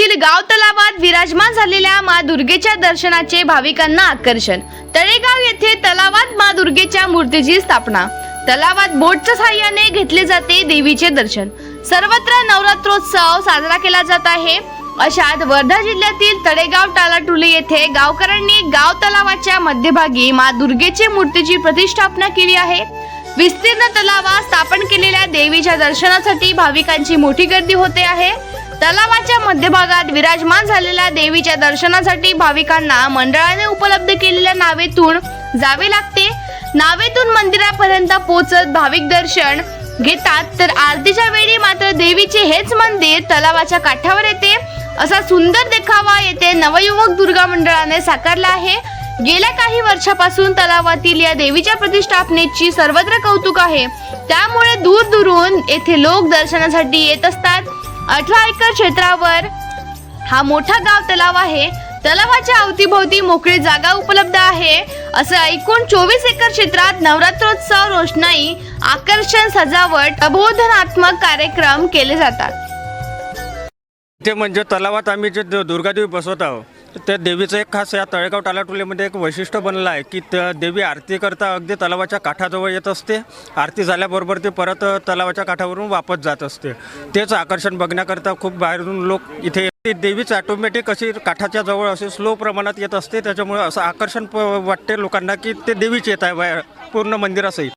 येथील गाव तलावात विराजमान झालेल्या मा दुर्गेच्या दर्शनाचे भाविकांना आकर्षण. तळेगाव येथे तलावात मा दुर्गेच्या मूर्तीची स्थापना. तलावात बोटच्या साह्याने घेतले जाते देवीचे दर्शन. सर्वत्र नवरात्रोत्सव साजरा केला जात आहे. अशात वर्धा जिल्ह्यातील तळेगाव टालाटुले येथे गावकऱ्यांनी गाव तलावाच्या मध्यभागी मा दुर्गेची मूर्तीची प्रतिष्ठापना केली आहे. विस्तीर्ण तलावात स्थापन केलेल्या देवीच्या दर्शनासाठी भाविकांची मोठी गर्दी होते आहे. तलावाच्या मध्यभागात विराजमान झालेल्या देवीच्या दर्शनासाठी भाविकांना मंडळाने उपलब्ध केलेल्या नावेतून जावे लागते. नावेतून मंदिरापर्यंत पोचत भाविक दर्शन घेतात. तर आरतीच्या वेळी मात्र देवीचे हेच मंदिर तलावाच्या काठावर येते. असा सुंदर देखावा येथे नवयुवक दुर्गा मंडळाने साकारला आहे. गेल्या काही वर्षापासून तलावातील या देवीच्या प्रतिष्ठापनेची सर्वत्र कौतुक आहे. त्यामुळे दूर दुरून येथे लोक दर्शनासाठी येत असतात. अठरा एकर क्षेत्रावर हा मोठा गाव तलाव आहे. तलावाच्या अवतीभोवती मोकळी जागा उपलब्ध आहे. असं ऐकून चोवीस एकर क्षेत्रात नवरात्रोत्सव रोषणाई आकर्षण सजावट प्रबोधनात्मक कार्यक्रम केले जातात. ते म्हणजे तलावात आम्ही जे दुर्गादेवी बसवत आहोत त्या देवीचं एक खास या तळेगाव टालाटोलीमध्ये एक वैशिष्ट्य बनलं आहे की त्या देवी आरती करता अगदी तलावाच्या काठाजवळ येत असते. आरती झाल्याबरोबर ते परत तलावाच्या काठावरून वापस जात असते. तेच आकर्षण बघण्याकरता खूप बाहेरून लोक इथे ती देवीच ॲटोमॅटिक अशी काठाच्या जवळ असे स्लो प्रमाणात येत असते. त्याच्यामुळे असं आकर्षण प वाटते लोकांना की ते देवीच येत आहे बाहेर पूर्ण मंदिरासहित.